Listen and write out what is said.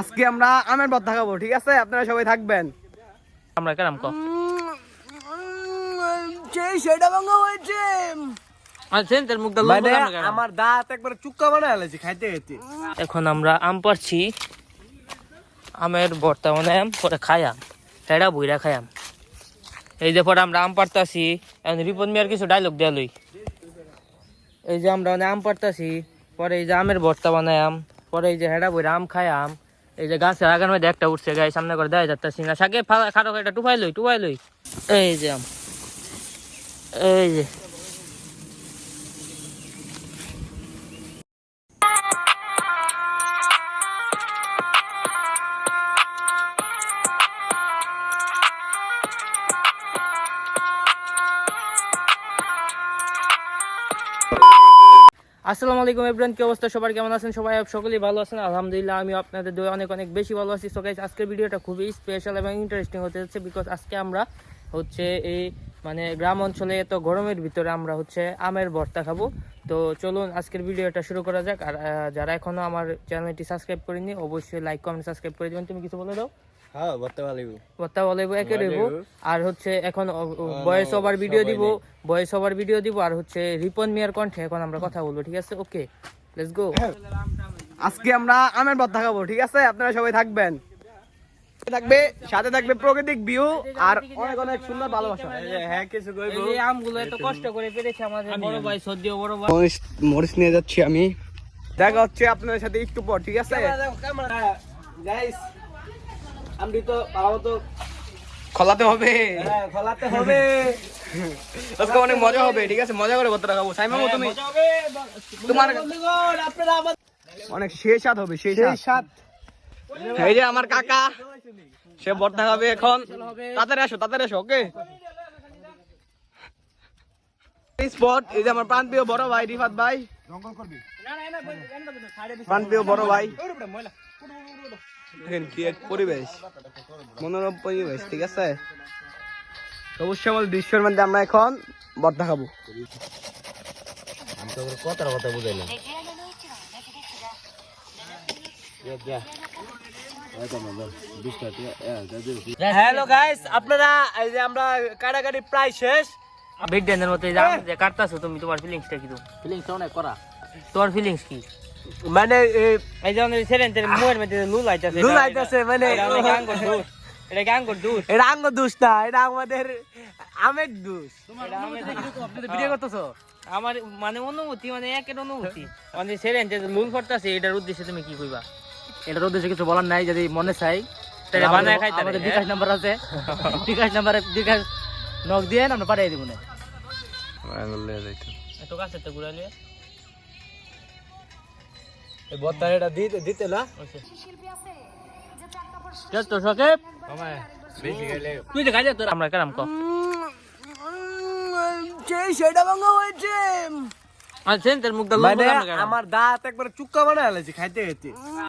আজকে আমরা আমের ভর্তা খাব ঠিক আছে? আপনারা সবাই থাকবেন। আমরা কেরাম কো? সেই সেটা ভাঙা হয়েছে। মানে আমার দাঁত একবার চুক্কা বানায় খাইতে খাইতে। এখন আমরা আম পারছি। আমের ভর্তা বানায়াম পরে বইরা খায়াম এই যে পরে আমরা আম পারতাছি এখন রিপন মিয়ার কিছু ডায়লগ লই। এই যে আমরা মানে আম পারতাছি পরে এই যে আমের ভর্তা বানায়াম পরে এই যে হেডা বইরা আম খায়াম এই যে গাছের আগের মধ্যে একটা উঠছে, গায়ে সামনে করে দেয় যাচ্ছে না। শাকে খাটো এটা টুপাই লই টুপাই লই। এই যে এই যে। আসসালামু আলাইকুম এভরিওয়ান কি অবস্থা? সবার কেমন আছেন? সবাই সকলেই ভালো আছেন? আলহামদুলিল্লাহ আমি আপনাদের দোয়া অনেক অনেক বেশি ভালো আছি। সো গাইস আজকের ভিডিওটা খুবই স্পেশাল এবং ইন্টারেস্টিং হতে যাচ্ছে বিকজ আজকে আমরা হচ্ছে এই মানে গ্রাম অঞ্চলে এত গরমের ভিতরে আমরা হচ্ছে আমের ভর্তা খাব। তো চলুন আজকের ভিডিওটা শুরু করা যাক। আর যারা এখনও আমার চ্যানেলটি সাবস্ক্রাইব করেনি অবশ্যই লাইক কমেন্ট সাবস্ক্রাইব করে দেবেন। তুমি কিছু বলে দাও? হ্যাঁ ভালো একে দেবো। আর হচ্ছে এখন বয়স ওভার ভিডিও দিব বয়স ওভার ভিডিও দিব আর হচ্ছে রিপন মিয়ার কণ্ঠে এখন আমরা কথা বলব ঠিক আছে? ওকে লেটস গো আজকে আমরা আমের ভর্তা খাব ঠিক আছে? আপনারা সবাই থাকবেন। থাকবে সাথে থাকবে প্রাকৃতিক ভিউ আর অনেক অনেক সুন্দর ভালোবাসা। হ্যাঁ কিছু এই আমগুলো এত কষ্ট করে পেরেছে আমাদের বড় ভাই সদ্য বড় ভাই। মরিচ মরিচ নিয়ে যাচ্ছি আমি। দেখা হচ্ছে আপনাদের সাথে একটু পর ঠিক আছে? গাইস আমি তো পালাবো তো। খোলাতে হবে। খোলাতে হবে। আজকে অনেক মজা হবে ঠিক আছে? মজা করে ভর্তা খাব। সাইমা তুমি? তোমার অনেক শেষ স্বাদ হবে শেষ স্বাদ এই যে আমার কাকা সে ভর্তা খাবে এখন। তাড়াতাড়ি আসো তাড়াতাড়ি আসো ওকে? স্পট এই যে আমার প্রাণপ্রিয় বড় ভাই রিফাত ভাই। প্রাণপ্রিয় বড় ভাই। দেখেন কি এক পরিবেশ। মনোরম পরিবেশ ঠিক আছে? সবুজ শ্যামল দৃশ্যের মধ্যে আমরা এখন বর্তা খাব। হ্যালো গাইস আপনারা এই যে আমরা কাটাকাটি প্রায় শেষ। বিজ্ঞানের মতো যে কাটতাছো তুমি তোমার ফিলিংসটা কি ফিলিংসটা অনেক করা। তোমার ফিলিংস কি? মানে এই যে আমাদের সেরেন তেরে মুয়ের মধ্যে লুল আইতাছে লুল আইতাছে, মানে- এটা গাঙ্গর দূর এটা আঙ্গ দোষ। না এটা আমাদের আমের দোষ। ভিডিও করতেছো? আমার মানে অনুভূতি মানে একের অনুভূতি। মানে সেরেন যে লুল এটার উদ্দেশ্যে তুমি কি কইবা? এটার উদ্দেশ্যে কিছু বলার নাই যদি মনে চাই। তাহলে বানায় খাইতে আমাদের বিকাশ নাম্বার আছে। বিকাশ নাম্বারে বিকাশ নক দিয়ে আমরা পাঠিয়ে দিব না। এত কাছে তো ঘুরাইলে এই বর্তা এটা দিতে না? তুই তোর আমরা কেরাম কম সেই সেটা ভাঙা হয়েছে। আর সেন্টার মুখ দাল মানে আমার দাঁত একবার চুক্কা বানায় খাইতে খাইতে।